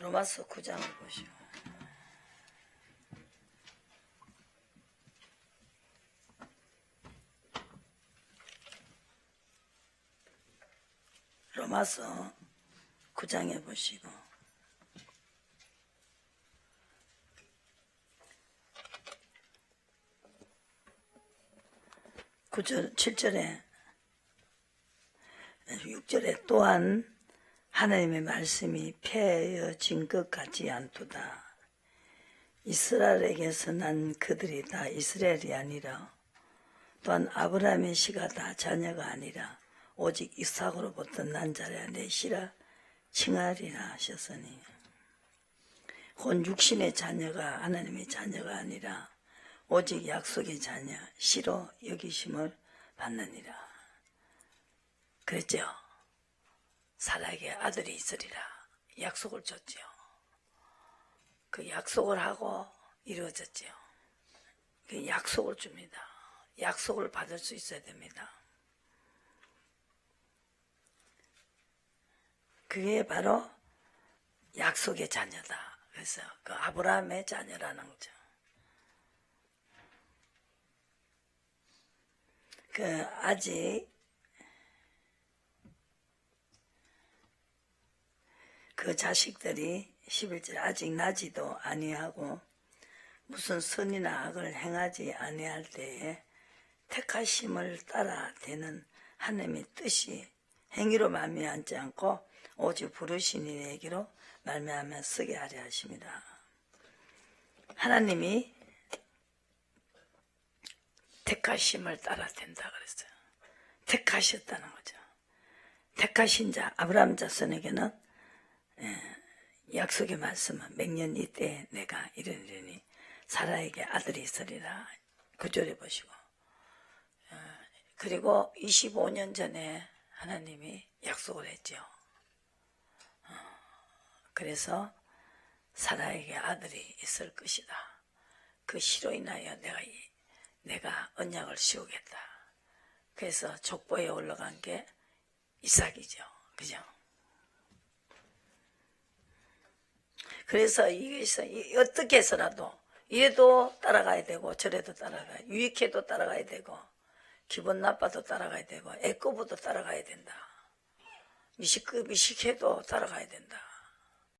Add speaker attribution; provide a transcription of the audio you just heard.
Speaker 1: 로마서 9장을 보시오. 로마서 9장에 보시고 구절 7절에 6절에 또한 하나님의 말씀이 폐해진 것 같지 않도다. 이스라엘에게서 난 그들이 다 이스라엘이 아니라 또한 아브라함의 씨가 다 자녀가 아니라 오직 이삭으로부터 난 자라 내 씨라 칭하리라 하셨으니 혼 육신의 자녀가 하나님의 자녀가 아니라 오직 약속의 자녀 씨로 여기심을 받느니라 그랬죠 사라에게 아들이 있으리라. 약속을 줬죠 그 약속을 하고 이루어졌죠 그 약속을 줍니다. 약속을 받을 수 있어야 됩니다. 그게 바로 약속의 자녀다. 그래서 그 아브라함의 자녀라는 거죠. 그 아직 그 자식들이 11절 아직 나지도 아니하고 무슨 선이나 악을 행하지 아니할 때에 택하심을 따라 되는 하나님의 뜻이 행위로 말미암지 않고 오직 부르신 이에게로 말미암아 쓰게 하려 하십니다. 하나님이 택하심을 따라 된다 그랬어요. 택하셨다는 거죠. 택하신 자 아브라함 자손에게는 예, 약속의 말씀은 맹년 이때 내가 이러니 사라에게 아들이 있으리라 구절해 보시고 어, 그리고 25년 전에 하나님이 약속을 했죠. 어, 그래서 사라에게 아들이 있을 것이다. 그 시로 인하여 내가 이- 내가 언약을 씌우겠다. 그래서 족보에 올라간 게 이삭이죠. 그죠? 그래서 이게서 이- 어떻게 해서라도 이래도 따라가야 되고 저래도 따라가야 유익해도 따라가야 되고 기분 나빠도 따라가야 되고 애꺼부도 따라가야 된다. 미식그 미식해도 따라가야 된다.